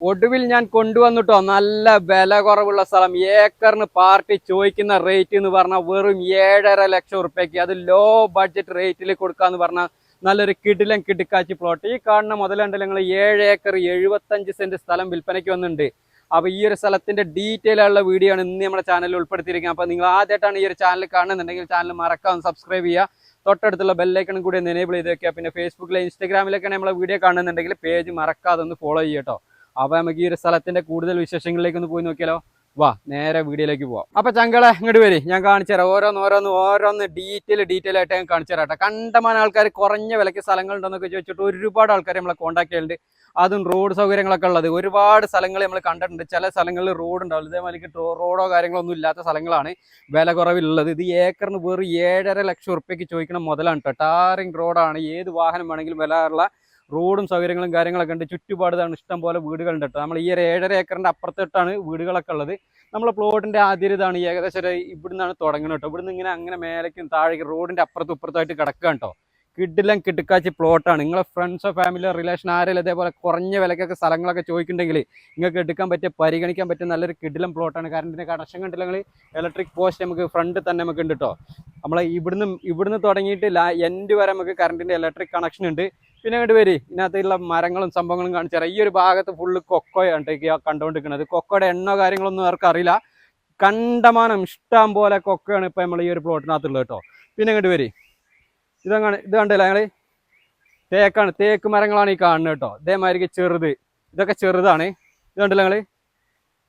ഒടുവിൽ ഞാൻ കൊണ്ടുവന്നിട്ടോ. നല്ല വില കുറവുള്ള സ്ഥലം. ഏക്കറിന് പാർട്ടി ചോദിക്കുന്ന റേറ്റ് എന്ന് പറഞ്ഞാൽ വെറും ഏഴര ലക്ഷം ഉറുപ്പ്യക്ക്. അത് ലോ ബഡ്ജറ്റ് റേറ്റിൽ കൊടുക്കാന്ന് പറഞ്ഞാൽ നല്ലൊരു കിടിലം കിടുക്കാച്ചി പ്ലോട്ട് ഈ കാണുന്ന മുതലുണ്ടല്ലോ നിങ്ങൾ ഏഴ് ഏക്കർ എഴുപത്തഞ്ച് സെന്റ് സ്ഥലം വിൽപ്പനയ്ക്ക് വന്നിട്ടുണ്ട്. അപ്പൊ ഈ ഒരു സ്ഥലത്തിന്റെ ഡീറ്റെയിൽ ഉള്ള വീഡിയോ ആണ് ഇന്ന് നമ്മുടെ ചാനലിൽ ഉൾപ്പെടുത്തിയിരിക്കുന്നത്. അപ്പൊ നിങ്ങൾ ആദ്യമായിട്ടാണ് ഈ ഒരു ചാനൽ കാണുന്നുണ്ടെങ്കിൽ ചാനൽ മറക്കാതെ സബ്സ്ക്രൈബ് ചെയ്യുക. തൊട്ടടുത്തുള്ള ബെല്ലൈക്കണും കൂടി എനേബിൾ ചെയ്ത് വെക്കുക. പിന്നെ ഫേസ്ബുക്കിലെ ഇൻസ്റ്റാഗ്രാമിലൊക്കെ നമ്മളെ വീഡിയോ കാണുന്നുണ്ടെങ്കിൽ പേജ് മറക്കാതെ ഒന്ന് ഫോളോ ചെയ്യട്ടോ അപ്പൊ നമുക്ക് ഈ ഒരു സ്ഥലത്തിന്റെ കൂടുതൽ വിശേഷങ്ങളിലേക്ക് ഒന്ന് പോയി നോക്കിയാലോ? വാ നേരെ വീഡിയോയിലേക്ക് പോവാം. അപ്പൊ ചങ്കളെ ഇങ്ങോട്ട് വരി. ഞാൻ കാണിച്ചു തരാം. ഓരോന്ന് ഓരോന്ന് ഓരോന്ന് ഡീറ്റെയിൽ ഡീറ്റെയിൽ ആയിട്ട് ഞാൻ കാണിച്ചു തരാം കേട്ടോ. കണ്ടമാന ആൾക്കാർ കുറഞ്ഞ വിലയ്ക്ക് സ്ഥലങ്ങളുണ്ടെന്നൊക്കെ ചോദിച്ചിട്ട് ഒരുപാട് ആൾക്കാർ നമ്മളെ കോൺടാക്ട് ചെയ്യുന്നുണ്ട് അതും റോഡ് സൗകര്യങ്ങളൊക്കെ ഉള്ളത്. ഒരുപാട് സ്ഥലങ്ങൾ നമ്മൾ കണ്ടിട്ടുണ്ട്. ചില സ്ഥലങ്ങളിൽ റോഡ് ഉണ്ടാവില്ല ഇതേമാതിരി റോഡോ കാര്യങ്ങളോ ഒന്നും ഇല്ലാത്ത സ്ഥലങ്ങളാണ് വില കുറവിലുള്ളത്. ഇത് ഏക്കറിന് വെറും ഏഴര ലക്ഷം ഉറുപ്പ്യക്ക് ചോദിക്കണം മുതലാണ് കേട്ടോ. ടാറിങ് റോഡാണ് ഏത് വാഹനം വേണമെങ്കിലും വിലയുള്ള റോഡും സൗകര്യങ്ങളും കാര്യങ്ങളൊക്കെ ഉണ്ട്. ചുറ്റുപാട് ഇതാണ് ഇഷ്ടം പോലെ വീടുകളുണ്ട് കേട്ടോ. നമ്മൾ ഈ ഒരു ഏഴര ഏക്കറിന്റെ അപ്പുറത്തിട്ടാണ് വീടുകളൊക്കെ ഉള്ളത്. നമ്മളെ പ്ലോട്ടിന്റെ ആദ്യം ഇതാണ് ഏകദേശം ഒരു ഇവിടുന്നാണ് തുടങ്ങുന്നത് കേട്ടോ. ഇവിടുന്ന് ഇങ്ങനെ അങ്ങനെ മേലേക്കും താഴേക്ക് റോഡിന്റെ അപ്പുറത്തും ഇപ്പുറത്തായിട്ട് കിടക്കുക കേട്ടോ. കിഡിലും കിടുക്കാച്ചി പ്ലോട്ടാണ്. നിങ്ങളെ ഫ്രണ്ട്സോ ഫാമിലിയോ റിലേഷൻ ആരെങ്കിലും ഇതേപോലെ കുറഞ്ഞ വിലക്കൊക്കെ സ്ഥലങ്ങളൊക്കെ ചോദിക്കുന്നുണ്ടെങ്കിൽ നിങ്ങൾക്ക് എടുക്കാൻ പറ്റിയ പരിഗണിക്കാൻ പറ്റിയ നല്ലൊരു കിഡിലും പ്ലോട്ടാണ്. ഇതിന്റെ കണക്ഷൻ കണ്ടില്ലെങ്കിൽ ഇലക്ട്രിക് പോസ്റ്റ് നമുക്ക് ഫ്രണ്ട് തന്നെ നമുക്ക് ഉണ്ട് കേട്ടോ. നമ്മൾ ഇവിടുന്ന് ഇവിടുന്ന് തുടങ്ങിയിട്ട് ലാ എൻഡ് വരെ നമുക്ക് കറണ്ടിന്റെ ഇലക്ട്രിക് കണക്ഷൻ ഉണ്ട്. പിന്നെ അങ്ങോട്ട് വരി. ഇതിനകത്തുള്ള മരങ്ങളും സംഭവങ്ങളും കാണിച്ചു തരാം. ഈ ഒരു ഭാഗത്ത് ഫുള്ള് കൊക്കോയാണ് കണ്ടുകൊണ്ടിരിക്കുന്നത് കൊക്കോയുടെ എണ്ണോ കാര്യങ്ങളൊന്നും അവർക്ക് അറിയില്ല. കണ്ടമാനം ഇഷ്ടം പോലെ കൊക്കയാണ് ഇപ്പൊ നമ്മൾ ഈ ഒരു പ്ലോട്ടിനകത്തുള്ളത് കേട്ടോ. പിന്നെ അങ്ങോട്ട് വരി. ഇതങ്ങനെ ഇത് കണ്ടില്ല ഞങ്ങൾ തേക്കാണ്. തേക്ക് മരങ്ങളാണ് ഈ കാണുന്നത് കേട്ടോ. ഇതേമാതിരി ചെറുത്. ഇതൊക്കെ ചെറുതാണ്. ഇത് കണ്ടില്ല ഞങ്ങൾ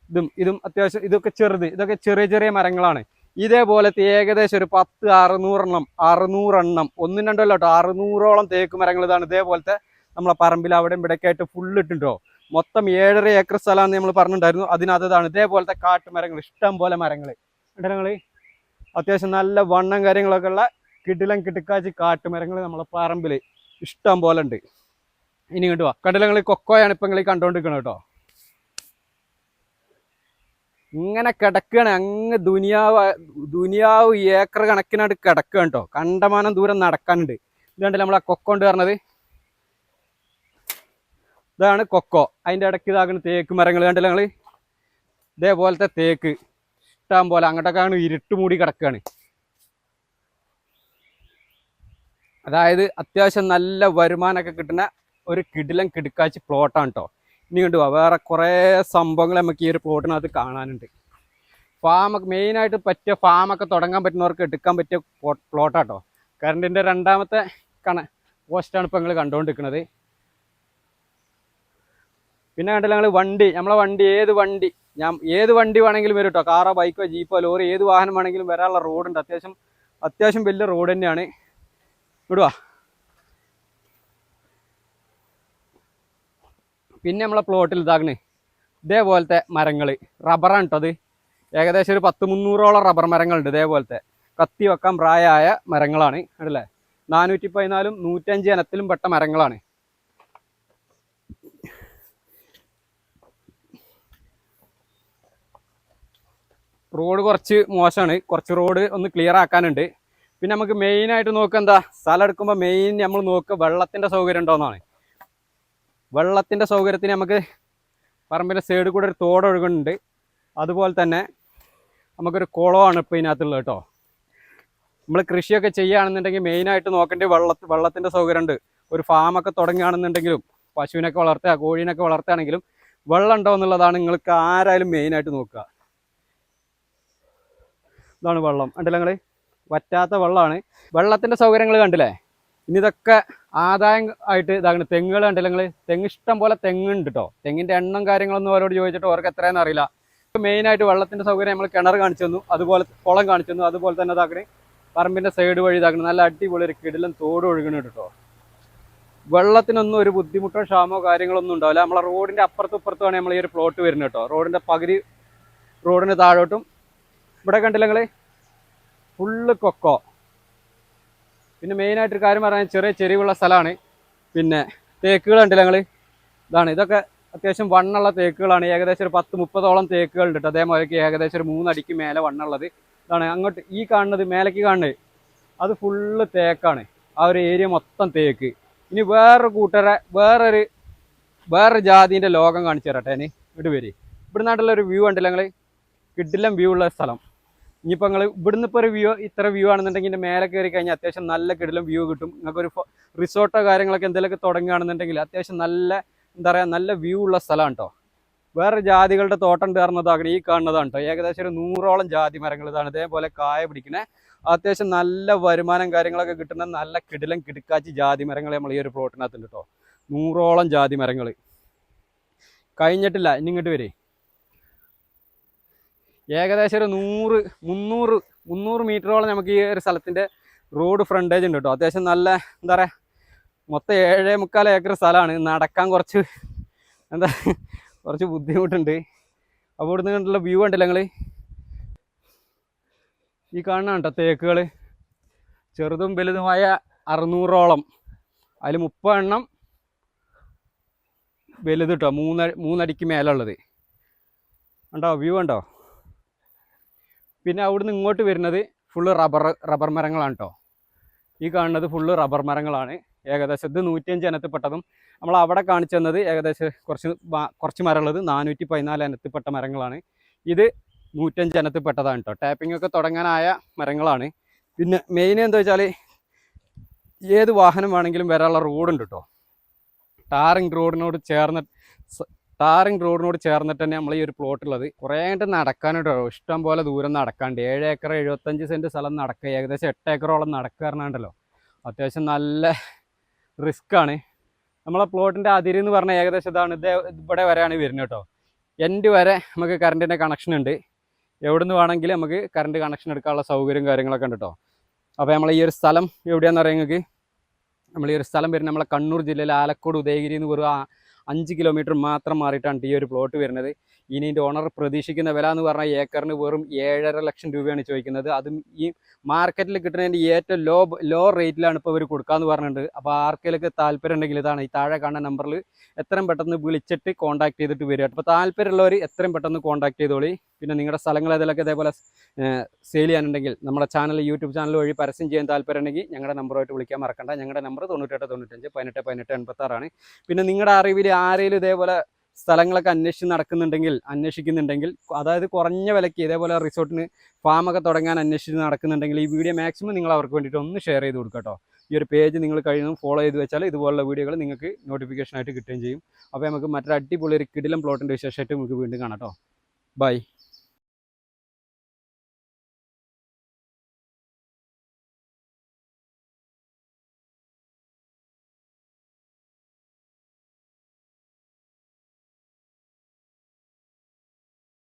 ഇതും ഇതും അത്യാവശ്യം ഇതൊക്കെ ചെറുത്. ഇതൊക്കെ ചെറിയ ചെറിയ മരങ്ങളാണ്. ഇതേപോലത്തെ ഏകദേശം ഒരു പത്ത് അറുന്നൂറെണ്ണം അറുന്നൂറെണ്ണം ഒന്നും രണ്ടല്ലോ കേട്ടോ അറുന്നൂറോളം തേക്ക് മരങ്ങൾ ഇതാണ്. ഇതേപോലത്തെ നമ്മളെ പറമ്പിൽ അവിടെ ഇവിടെയൊക്കെ ആയിട്ട് ഫുള്ള് ഇട്ടുണ്ടോ മൊത്തം ഏഴര ഏക്കർ സ്ഥലമാണെന്ന് നമ്മൾ പറഞ്ഞിട്ടുണ്ടായിരുന്നു. അതിനകത്താണ് ഇതേപോലത്തെ കാട്ടുമരങ്ങൾ ഇഷ്ടം പോലെ മരങ്ങൾ ഞങ്ങൾ അത്യാവശ്യം നല്ല വണ്ണം കാര്യങ്ങളൊക്കെ ഉള്ള കിടിലം കിടുക്കാച്ചി കാട്ടുമരങ്ങൾ നമ്മളെ പറമ്പിൽ ഇഷ്ടം പോലെ ഉണ്ട്. ഇനി ഇങ്ങോട്ട് വാ. കൊക്കോയാണ് ഇപ്പം നിങ്ങൾ കണ്ടുകൊണ്ടിരിക്കുന്നത് കേട്ടോ. ഇങ്ങനെ കിടക്കുകയാണ് അങ്ങ് ദുനിയാവ് ദുനിയാവ് ഏക്കർ കണക്കിനായിട്ട് കിടക്കുക കേട്ടോ കണ്ടമാനം ദൂരം നടക്കാനുണ്ട്. ഇതുകൊണ്ട് നമ്മൾ ആ കൊക്കോ ഉണ്ട് പറഞ്ഞത്? ഇതാണ് കൊക്കോ. അതിന്റെ ഇടയ്ക്ക് ഇതാകുന്ന തേക്ക് മരങ്ങൾ കണ്ടില്ല ഞങ്ങൾ ഇതേപോലത്തെ തേക്ക്. ഇഷ്ടം പോലെ. അങ്ങോട്ടൊക്കെയാണ് ഇരുട്ട് മൂടി കിടക്കുകയാണ് അതായത് അത്യാവശ്യം നല്ല വരുമാനമൊക്കെ കിട്ടുന്ന ഒരു കിടിലം കിടുക്കാച്ചി പ്ലോട്ടാണ് കേട്ടോ ഇനി കണ്ടു വേറെ കുറേ സംഭവങ്ങൾ നമുക്ക് ഈ ഒരു പ്ലോട്ടിനകത്ത് കാണാനുണ്ട്. ഫാമൊക്കെ മെയിനായിട്ട് പറ്റിയ ഫാമൊക്കെ തുടങ്ങാൻ പറ്റുന്നവർക്ക് എടുക്കാൻ പറ്റിയ പ്ലോട്ടാട്ടോ കറണ്ടിന്റെ രണ്ടാമത്തെ കണ പോസ്റ്റാണ് ഇപ്പോൾ നിങ്ങൾ കണ്ടുകൊണ്ടിരിക്കുന്നത് പിന്നെ കണ്ടില്ല ഞങ്ങൾ വണ്ടി നമ്മളെ വണ്ടി ഏത് വണ്ടി ഞാൻ ഏത് വണ്ടി വേണമെങ്കിലും വരും കേട്ടോ കാറോ ബൈക്കോ ജീപ്പോ ലോറി ഏത് വാഹനം വേണമെങ്കിലും വരാനുള്ള റോഡുണ്ട് അത്യാവശ്യം അത്യാവശ്യം വലിയ റോഡ് തന്നെയാണ്. വിടുവാ. പിന്നെ നമ്മളെ പ്ലോട്ടിൽ ഇതാകണ് ഇതേപോലത്തെ മരങ്ങൾ റബ്ബറാണ് കേട്ടോ അത്. ഏകദേശം ഒരു പത്ത് മുന്നൂറോളം റബ്ബർ മരങ്ങളുണ്ട് ഇതേപോലത്തെ. കത്തി വെക്കാൻ പ്രായമായ മരങ്ങളാണ്. അല്ലേ നാനൂറ്റി പതിനാലും നൂറ്റഞ്ച് ഇനത്തിലും പെട്ട മരങ്ങളാണ്. റോഡ് കുറച്ച് മോശമാണ്. കുറച്ച് റോഡ് ഒന്ന് ക്ലിയർ ആക്കാനുണ്ട്. പിന്നെ നമുക്ക് മെയിനായിട്ട് നോക്കുക എന്താ? സ്ഥലം എടുക്കുമ്പോൾ മെയിൻ നമ്മൾ നോക്കുക വെള്ളത്തിന്റെ സൗകര്യം ഉണ്ടോന്നാണ്. വെള്ളത്തിന്റെ സൗകര്യത്തിന് നമുക്ക് പറമ്പിന്റെ സൈഡിൽ കൂടെ ഒരു തോട് ഒഴുകുന്നുണ്ട്. അതുപോലെ തന്നെ നമുക്കൊരു കുളമാണ് ഇപ്പോൾ ഇതിനകത്തുള്ളത് കേട്ടോ. നമ്മൾ കൃഷിയൊക്കെ ചെയ്യുകയാണെന്നുണ്ടെങ്കിൽ മെയിനായിട്ട് നോക്കേണ്ടി വെള്ള വെള്ളത്തിന്റെ സൗകര്യമുണ്ട്. ഒരു ഫാമൊക്കെ തുടങ്ങുകയാണെന്നുണ്ടെങ്കിലും പശുവിനൊക്കെ വളർത്തുക കോഴീനൊക്കെ വളർത്തുകയാണെങ്കിലും വെള്ളം ഉണ്ടോ എന്നുള്ളതാണ് നിങ്ങൾക്ക് ആരായാലും മെയിനായിട്ട് നോക്കുക. ഇതാണ് വെള്ളം. കണ്ടില്ല നിങ്ങൾ വറ്റാത്ത വെള്ളമാണ്. വെള്ളത്തിന്റെ സൗകര്യങ്ങൾ കണ്ടില്ലേ? ഇനി ഇതൊക്കെ ആദായം ആയിട്ട് ഇതാകണം തെങ്ങുകൾ കണ്ടില്ല നിങ്ങൾ തെങ്ങ് ഇഷ്ടം പോലെ തെങ്ങുണ്ട് കേട്ടോ തെങ്ങിന്റെ എണ്ണം കാര്യങ്ങളൊന്നും അവരോട് ചോദിച്ചിട്ട് അവർക്ക് എത്രയെന്ന് അറിയില്ല. മെയിൻ ആയിട്ട് വെള്ളത്തിന്റെ സൗകര്യം നമ്മൾ കിണർ കാണിച്ചു തന്നു. അതുപോലെ കുളം കാണിച്ചു തന്നു. അതുപോലെ തന്നെ ഇതാക്കണേ പറമ്പിന്റെ സൈഡ് വഴി ഇതാക്കണം. നല്ല അടിപൊളി ഒരു കിടിലും തോട് ഒഴുകുന്നുണ്ട് കേട്ടോ വെള്ളത്തിനൊന്നും ഒരു ബുദ്ധിമുട്ടോ ക്ഷാമോ കാര്യങ്ങളൊന്നും ഉണ്ടാവില്ല. നമ്മളെ റോഡിന്റെ അപ്പുറത്തും ഇപ്പുറത്തുമാണ് നമ്മൾ ഈ ഒരു പ്ലോട്ട് വരുന്നത് കേട്ടോ റോഡിന്റെ പകുതി റോഡിന് താഴോട്ടും. ഇവിടെ കണ്ടില്ല നിങ്ങൾ ഫുള്ള് കൊക്കോ. പിന്നെ മെയിനായിട്ടൊരു കാര്യം പറയാൻ ചെറിയ ചെരിവുള്ള സ്ഥലമാണ്. പിന്നെ തേക്കുകൾ ഉണ്ടല്ലോ ഞങ്ങൾ ഇതാണ്. ഇതൊക്കെ അത്യാവശ്യം വണ്ണുള്ള തേക്കുകളാണ്. ഏകദേശം ഒരു പത്ത് മുപ്പതോളം തേക്കുകൾ ഉണ്ട് അതേമാതിരിക്ക് ഏകദേശം ഒരു മൂന്നടിക്ക് മേലെ വണ്ണുള്ളത്. ഇതാണ്. അങ്ങോട്ട് ഈ കാണുന്നത് മേലേക്ക് കാണുന്നത്. അത് ഫുള്ള് തേക്കാണ്. ആ ഒരു ഏരിയ മൊത്തം തേക്ക്. ഇനി വേറൊരു കൂട്ടരെ വേറൊരു വേറൊരു ജാതിന്റെ ലോകം കാണിച്ചു തരട്ടെ ഇനി ഇവിടെ വരി. ഇവിടെ നാട്ടിലുള്ള ഒരു വ്യൂ ഉണ്ടല്ലോ ഞങ്ങൾ കിഡിലം വ്യൂ ഉള്ള സ്ഥലം. ഇനിയിപ്പോൾ നിങ്ങൾ ഇവിടുന്ന് ഇപ്പോൾ ഒരു വ്യൂ ഇത്ര വ്യൂ ആണെന്നുണ്ടെങ്കിൽ ഇതിന്റെ മേലെ കയറി കഴിഞ്ഞാൽ അത്യാവശ്യം നല്ല കിടിലം വ്യൂ കിട്ടും. നിങ്ങൾക്ക് ഒരു റിസോർട്ടോ കാര്യങ്ങളൊക്കെ എന്തെങ്കിലുമൊക്കെ തുടങ്ങുകയാണെന്നുണ്ടെങ്കിൽ അത്യാവശ്യം നല്ല എന്താ പറയുക നല്ല വ്യൂ ഉള്ള സ്ഥലമാണ് കേട്ടോ വേറെ ജാതികളുടെ തോട്ടം കയറുന്നതാകണം ഈ കാണുന്നതാണ് കേട്ടോ ഏകദേശം ഒരു നൂറോളം ജാതി മരങ്ങൾ ഇതാണ്. ഇതേപോലെ കായ പിടിക്കണേ. അത്യാവശ്യം നല്ല വരുമാനം കാര്യങ്ങളൊക്കെ കിട്ടുന്ന നല്ല കിടിലം കിടുക്കാച്ചി ജാതി മരങ്ങൾ നമ്മൾ ഈ ഒരു പ്ലോട്ടിനകത്തുണ്ട് കേട്ടോ നൂറോളം ജാതി മരങ്ങൾ. കഴിഞ്ഞിട്ടില്ല. ഇനി ഇങ്ങോട്ട് വരെ. ഏകദേശം ഒരു നൂറ് മുന്നൂറ് മുന്നൂറ് മീറ്ററോളം നമുക്ക് ഈ ഒരു സ്ഥലത്തിന്റെ റോഡ് ഫ്രണ്ടേജ് ഉണ്ട് കേട്ടോ. അത്യാവശ്യം നല്ല എന്താ പറയുക മൊത്തം ഏഴേ മുക്കാൽ ഏക്കർ സ്ഥലമാണ്. നടക്കാൻ കുറച്ച് എന്താ കുറച്ച് ബുദ്ധിമുട്ടുണ്ട്. അപ്പോൾ ഇവിടുന്ന് കണ്ടുള്ള വ്യൂ ഉണ്ടല്ലോ നിങ്ങൾ ഈ കാണുന്ന കേട്ടോ തേക്കുകൾ ചെറുതും വലുതുമായ അറുന്നൂറോളം. അതിൽ മുപ്പതെണ്ണം വലുത് കേട്ടോ. മൂന്ന മൂന്നടിക്ക് മേലുള്ളത്. ഉണ്ടോ വ്യൂ ഉണ്ടോ പിന്നെ അവിടുന്ന് ഇങ്ങോട്ട് വരുന്നത് ഫുള്ള് റബ്ബർ റബ്ബർ മരങ്ങളാണ് കേട്ടോ ഈ കാണുന്നത് ഫുള്ള് റബ്ബർ മരങ്ങളാണ്. ഏകദേശം ഇത് നൂറ്റിയഞ്ച് ഇനത്തിൽപ്പെട്ടതും നമ്മൾ അവിടെ കാണിച്ചു തന്നത് ഏകദേശം കുറച്ച് കുറച്ച് മരമുള്ളത് നാനൂറ്റി പതിനാല് ഇനത്തിൽപ്പെട്ട മരങ്ങളാണ്. ഇത് നൂറ്റഞ്ച് ഇനത്തിൽപ്പെട്ടതാണ് കേട്ടോ ടാപ്പിംഗ് ഒക്കെ തുടങ്ങാനായ മരങ്ങളാണ്. പിന്നെ മെയിൻ എന്താ വെച്ചാൽ ഏത് വാഹനം വേണമെങ്കിലും വരാനുള്ള റോഡുണ്ട് കേട്ടോ ടാറിങ് റോഡിനോട് ചേർന്ന് ടാറിങ് റോഡിനോട് ചേർന്നിട്ട് തന്നെ നമ്മൾ ഈ ഒരു പ്ലോട്ട് ഉള്ളത് കുറേ നടക്കാനുണ്ടോ ഇഷ്ടം പോലെ ദൂരം നടക്കാണ്ട് ഏഴ് ഏക്കർ എഴുപത്തഞ്ച് സെന്റ് സ്ഥലം നടക്കുക. ഏകദേശം എട്ട് ഏക്കറോളം നടക്കാറുണ്ടല്ലോ അത്യാവശ്യം നല്ല റിസ്ക് ആണ്. നമ്മളെ പ്ലോട്ടിന്റെ അതിര് എന്ന് പറഞ്ഞാൽ ഏകദേശം ഇതാണ്. ഇത് ഇവിടെ വരെയാണ് വരുന്നത് കേട്ടോ. എൻഡ് വരെ നമുക്ക് കറണ്ടിന്റെ കണക്ഷൻ ഉണ്ട്. എവിടെ നിന്ന് വേണമെങ്കിലും നമുക്ക് കറണ്ട് കണക്ഷൻ എടുക്കാനുള്ള സൗകര്യം കാര്യങ്ങളൊക്കെ ഉണ്ട് കേട്ടോ. അപ്പോൾ നമ്മൾ ഈ ഒരു സ്ഥലം എവിടെയാണെന്ന് നിങ്ങൾക്ക്? നമ്മൾ ഈ ഒരു സ്ഥലം വരുന്നത് നമ്മളെ കണ്ണൂർ ജില്ലയിലെ ആലക്കോട് ഉദയഗിരി എന്ന് ആ- അഞ്ച് കിലോമീറ്റർ മാത്രം മാറിയിട്ടാണ് ഈ ഒരു പ്ലോട്ട് വരുന്നത്. ഇനി ഇതിന്റെ ഓണർ പ്രതീക്ഷിക്കുന്ന വില എന്ന് പറഞ്ഞാൽ ഏക്കറിന് വെറും ഏഴര ലക്ഷം രൂപയാണ് ചോദിക്കുന്നത്. അതും ഈ മാർക്കറ്റിൽ കിട്ടുന്നതിന്റെ ഏറ്റവും ലോ ലോ റേറ്റിലാണ് ഇപ്പോൾ ഇവർ കൊടുക്കാമെന്ന് പറഞ്ഞിട്ടുണ്ട്. അപ്പോൾ ആർക്കെങ്കിലൊക്കെ താല്പര്യം ഉണ്ടെങ്കിൽ ഇതാണ് ഈ താഴെ കാണുന്ന നമ്പറിൽ എത്രയും പെട്ടെന്ന് വിളിച്ചിട്ട് കോൺടാക്ട് ചെയ്തിട്ട് വരിക. അപ്പോൾ താല്പര്യമുള്ളവർ എത്രയും പെട്ടെന്ന് കോൺടാക്ട് ചെയ്തോളി. പിന്നെ നിങ്ങളുടെ സ്ഥലങ്ങൾ ഏതെങ്കിലുമൊക്കെ ഇതേപോലെ സെയിൽ ചെയ്യാനുണ്ടെങ്കിൽ നമ്മുടെ ചാനൽ യൂട്യൂബ് ചാനൽ വഴി പരസ്യം ചെയ്യാൻ താല്പര്യം ഉണ്ടെങ്കിൽ ഞങ്ങളുടെ നമ്പറുമായിട്ട് വിളിക്കാൻ മറക്കണ്ട. ഞങ്ങളുടെ നമ്പർ തൊണ്ണൂറ്റെട്ട് തൊണ്ണൂറ്റഞ്ച് പതിനെട്ട് പതിനെട്ട് എൺപത്താറാണ്. പിന്നെ നിങ്ങളുടെ അറിവിൽ ആരെങ്കിലും ഇതേപോലെ സ്ഥലങ്ങളൊക്കെ അന്വേഷിച്ച് നടക്കുന്നുണ്ടെങ്കിൽ അന്വേഷിക്കുന്നുണ്ടെങ്കിൽ അതായത് കുറഞ്ഞ വിലയ്ക്ക് ഇതേപോലെ റിസോർട്ടിന് ഫാമൊക്കെ തുടങ്ങാൻ അന്വേഷിച്ച് നടക്കുന്നുണ്ടെങ്കിൽ ഈ വീഡിയോ മാക്സിമം നിങ്ങൾ അവർക്ക് വേണ്ടിയിട്ട് ഒന്ന് ഷെയർ ചെയ്ത് കൊടുക്കുക കേട്ടോ. ഈ ഒരു പേജ് നിങ്ങൾ കഴിയുന്നതും ഫോളോ ചെയ്ത് വെച്ചാൽ ഇതുപോലുള്ള വീഡിയോകൾ നിങ്ങൾക്ക് നോട്ടിഫിക്കേഷനായിട്ട് കിട്ടുകയും ചെയ്യും. അപ്പോൾ നമുക്ക് മറ്റൊരു അടിപൊളി ഒരു കിടിലം പ്ലോട്ടിന്റെ വിശേഷമായിട്ട് നമുക്ക് വീണ്ടും കാണാം കേട്ടോ. ബൈ